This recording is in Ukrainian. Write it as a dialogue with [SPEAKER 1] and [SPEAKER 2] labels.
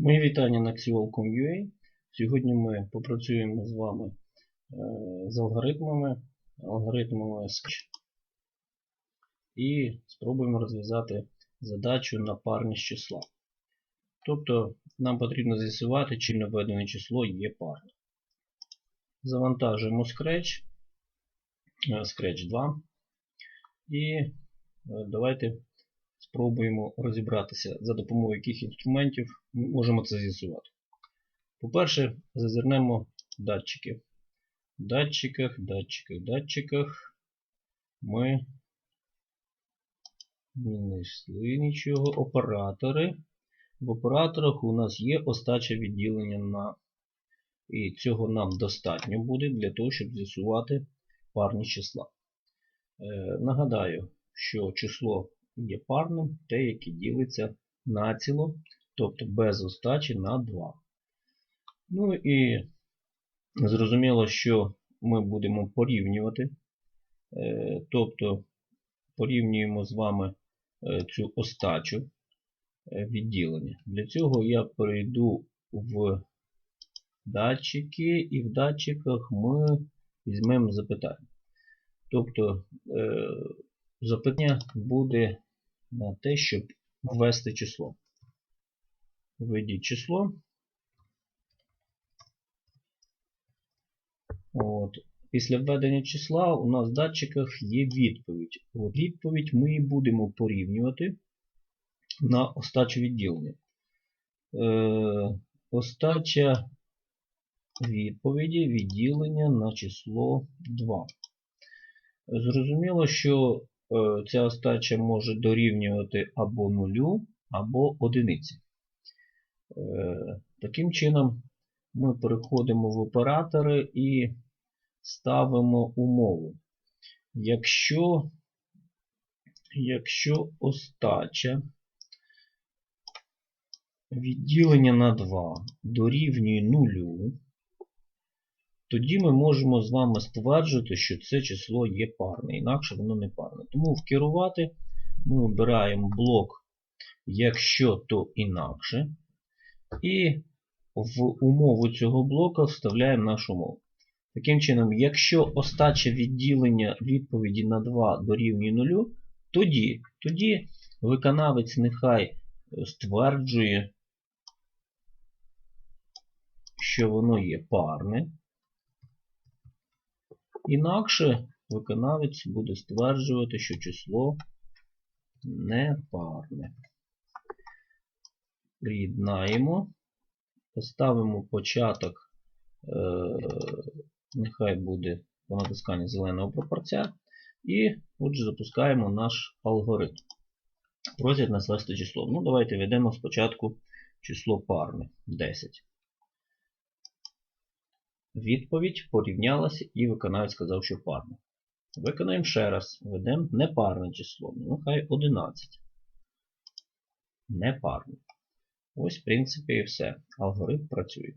[SPEAKER 1] Мої вітання на Xiol.com.ua. Сьогодні ми попрацюємо з вами е, з алгоритмами, алгоритмами Scratch і спробуємо розв'язати задачу на парність числа. Тобто нам потрібно з'ясувати, чи наведене число є парним. Завантажуємо Scratch, е, Scratch 2 і е, давайте спробуємо розібратися, за допомогою яких інструментів ми можемо це з'ясувати. По-перше, зазирнемо датчики. В датчиках, датчиках, датчиках ми не знайшли нічого. Оператори. В операторах у нас є остача відділення на. І цього нам достатньо буде для того, щоб з'ясувати парні числа. Е, нагадаю, що число є парним те, яке ділиться націло, тобто без остачі на 2. Ну і зрозуміло, що ми будемо порівнювати, Е, тобто порівнюємо з вами е, цю остачу е, відділення. Для цього я перейду в датчики, і в датчиках ми візьмемо запитання. Тобто запитання буде на те, щоб ввести число. Введіть число. От. Після введення числа у нас в датчиках є відповідь. От Відповідь ми будемо порівнювати на остачу відділення. Е, остача відповіді відділення на число 2. Зрозуміло, що ця остача може дорівнювати або нулю, або одиниці. Е, таким чином, ми переходимо в оператори і ставимо умову. Якщо, якщо остача відділення на 2 дорівнює нулю, тоді ми можемо з вами стверджувати, що це число є парне, інакше воно не парне. Тому вкерувати ми обираємо блок, якщо то інакше. І в умову цього блока вставляємо нашу умову. Таким чином, якщо остача відділення відповіді на 2 дорівнює 0, тоді, тоді виконавець нехай стверджує, що воно є парне. Інакше виконавець буде стверджувати, що число не парне. Приєднаємо, поставимо початок, е, нехай буде по натисканні зеленого пропорця. І отже запускаємо наш алгоритм. Просять нас ввести число. Ну, давайте введемо спочатку число парне 10. Відповідь порівнялася і виконавець сказав, що парне. Виконаємо ще раз. Введемо непарне число. Ну, хай 11. Непарне. Ось, в принципі, і все. Алгоритм працює.